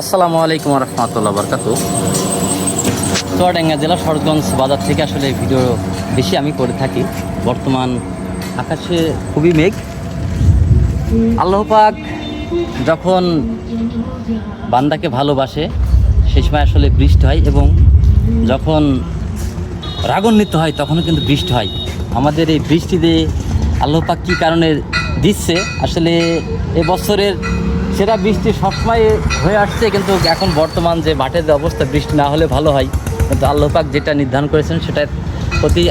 আসসালামু আলাইকুম রহমতুল্লাহ বরকাত চুয়াডাঙ্গা জেলা সরগঞ্জ বাজার থেকে আসলে ভিডিও বেশি আমি করে থাকি। বর্তমান আকাশে খুবই মেঘ। আল্লাহ পাক যখন বান্দাকে ভালোবাসে, সেই সময় আসলে বৃষ্টি হয় এবং যখন রাগান্বিত হয়, তখনও কিন্তু বৃষ্টি হয়। আমাদের এই বৃষ্টিতে আল্লাহ পাক কী কারণে দিচ্ছে? আসলে এ সেরা বৃষ্টি সবসময় হয়ে আসছে, কিন্তু এখন বর্তমান যে মাঠের যে অবস্থা, বৃষ্টি না হলে ভালো হয়। কিন্তু আল্লাহপাক যেটা নির্ধারণ করেছেন সেটার প্রতি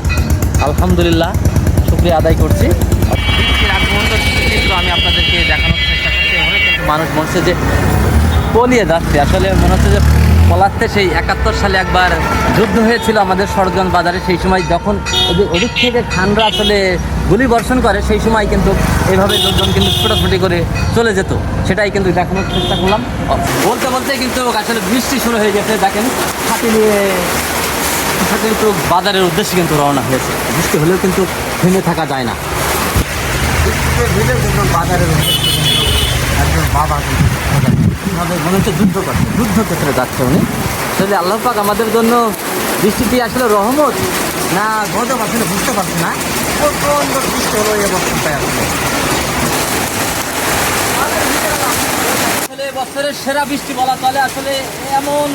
আলহামদুলিল্লাহ শুক্রিয়া আদায় করছি। আমি আপনাদেরকে দেখানোর চেষ্টা করছি মানুষ মনে হচ্ছে যে পলিয়ে যাচ্ছে। আসলে মনে হচ্ছে যে পলাতে সেই একাত্তর সালে একবার যুদ্ধ হয়েছিল আমাদের সরজন বাজারে। সেই সময় যখন ওদিক থেকে খানরা আসলে গুলি বর্ষণ করে, সেই সময় কিন্তু এইভাবে লোকজন কিন্তু ছোটাছুটি করে চলে যেত। সেটাই কিন্তু দেখানোর চেষ্টা করলাম। বলতে বলতে কিন্তু আসলে বৃষ্টি শুরু হয়ে গেছে। দেখেন, হাতি নিয়ে কিন্তু বাজারের উদ্দেশ্যে কিন্তু রওনা হয়েছে। বৃষ্টি হলেও কিন্তু থেমে থাকা যায় না। বাজারের একজন বাবা কীভাবে মনে হচ্ছে যুদ্ধ করছে যুদ্ধ ক্ষেত্রে যাচ্ছে উনি। আসলে আল্লাহ পাক আমাদের জন্য বৃষ্টিটি আসলে রহমত? না, গজব আসলে বুঝতে পারছি না। আসলে। বছরের সেরা বৃষ্টি বলা চলে, আসলে এমন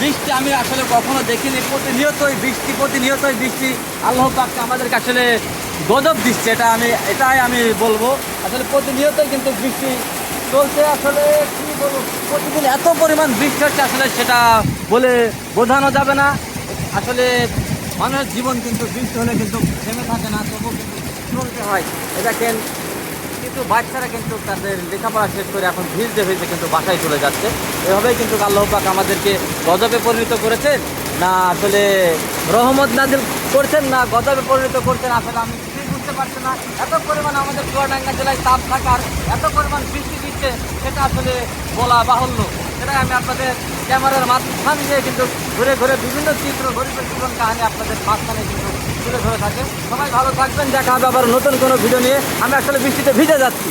বৃষ্টি আমি আসলে কখনো দেখিনি। প্রতিনিয়তই বৃষ্টি প্রতিনিয়তই বৃষ্টি। আল্লাহ পাক আমাদেরকে আসলে গজব দিচ্ছে, এটা আমি, এটাই আমি বলব। আসলে প্রতিনিয়তই কিন্তু বৃষ্টি চলছে আসলে কি বলব, প্রতিদিন এত পরিমাণ বৃষ্টি হচ্ছে আসলে সেটা বলে বোঝানো যাবে না। আসলে মানুষের জীবন কিন্তু বৃষ্টি হলে কিন্তু থেমে থাকে না, তবুও কিন্তু চলতে হয়। এ দেখেন কিন্তু বাচ্চারা কিন্তু তাদের লেখাপড়া শেষ করে এখন ভিজতে ভিজতে কিন্তু বাসায় চলে যাচ্ছে। এভাবেই কিন্তু আল্লাহ পাক আমাদেরকে গজবে পরিণত করেছেন। না আসলে রহমত নাজিল করছেন, না গজবে পরিণত করছেন, আসলে আমি কিছুই পারছে না। এত পরিমাণ আমাদের চুয়াডাঙ্গা জেলায় তাপ থাকার, এত পরিমাণ বৃষ্টি দিচ্ছে, সেটা আসলে বলা বাহুল্য। সেটাই আমি আপনাদের ক্যামেরার মাঝখান দিয়ে কিন্তু ঘুরে ঘুরে বিভিন্ন চিত্র গরিবের জীবন কাহিনী আপনাদের মাঝখানে কিন্তু তুলে ধরে থাকে। সবাই ভালো থাকবেন, দেখা হবে আবার নতুন কোনো ভিডিও নিয়ে। আমি আসলে বৃষ্টিতে ভিজে যাচ্ছি।